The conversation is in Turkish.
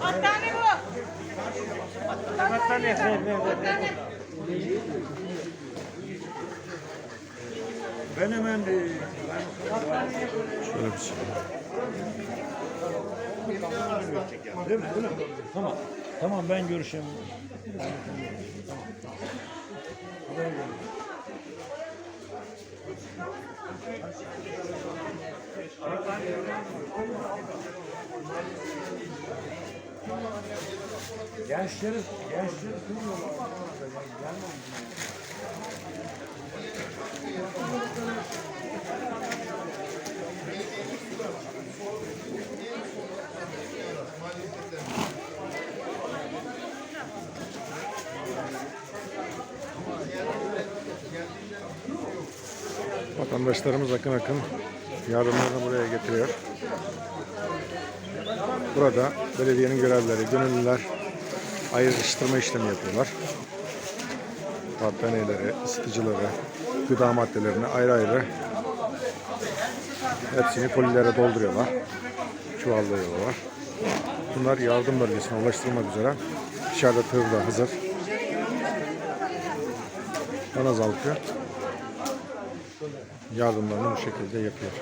Battaniye bu. Battaniye ver. Ben hemen de Şöyle bir şey. Değil mi? Değil mi? Tamam. Tamam ben görüşeyim. Gençleri, gençleri kırıyorlar. Gelmem. Vatandaşlarımız akın akın yardımlarını buraya getiriyor. Burada belediyenin görevlileri, gönüllüler ayrıştırma işlemi yapıyorlar. Battaniyeleri, ısıtıcıları, gıda maddelerini ayrı ayrı hepsini kolilere dolduruyorlar. Çuvallıyorlar. Bunlar yardım bölgesine ulaştırılmak üzere. Dışarıda tırda hazır. Banaz halkı yardımlarını bu şekilde yapıyor.